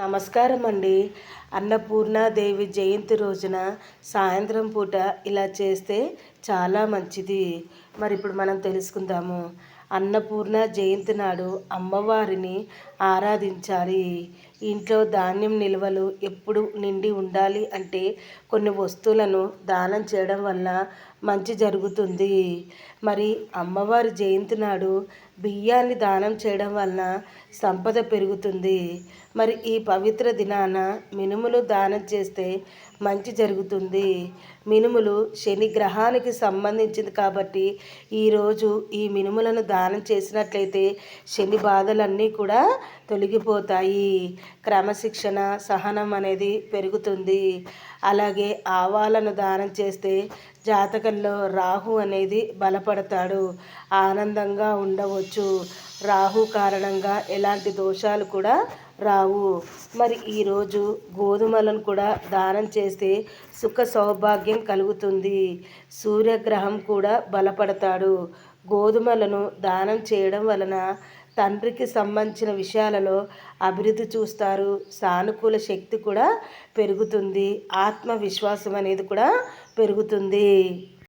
నమస్కారం అండి అన్నపూర్ణాదేవి జయంతి రోజున సాయంత్రం పూట ఇలా చేస్తే చాలా మంచిది. మరి ఇప్పుడు మనం తెలుసుకుందాము. అన్నపూర్ణ జయంతి నాడు అమ్మవారిని ఆరాధించాలి. ఇంట్లో ధాన్యం నిల్వలు ఎప్పుడు నిండి ఉండాలి అంటే కొన్ని వస్తువులను దానం చేయడం వల్ల మంచి జరుగుతుంది. మరి అమ్మవారి జయంతి నాడు బియ్యాన్ని దానం చేయడం వలన సంపద పెరుగుతుంది. మరి ఈ పవిత్ర దినాన మినుములు దానం చేస్తే మంచి జరుగుతుంది. మినుములు శని గ్రహానికి సంబంధించింది కాబట్టి ఈరోజు ఈ మినుములను దానం చేసినట్లయితే శని బాధలన్నీ కూడా తొలగిపోతాయి. క్రమశిక్షణ సహనం అనేది పెరుగుతుంది. అలాగే ఆవాలను దానం చేస్తే జాతకంలో రాహు అనేది బలపడతాడు. ఆనందంగా ఉండవచ్చు. రాహు కారణంగా ఎలాంటి దోషాలు కూడా రావు. మరి ఈరోజు గోధుమలను కూడా దానం చేస్తే సుఖ సౌభాగ్యం కలుగుతుంది. సూర్యగ్రహం కూడా బలపడతాడు. గోధుమలను దానం చేయడం వలన తండ్రికి సంబంధించిన విషయాలలో అభివృద్ధి చూస్తారు. సానుకూల శక్తి కూడా పెరుగుతుంది. ఆత్మవిశ్వాసం అనేది కూడా పెరుగుతుంది.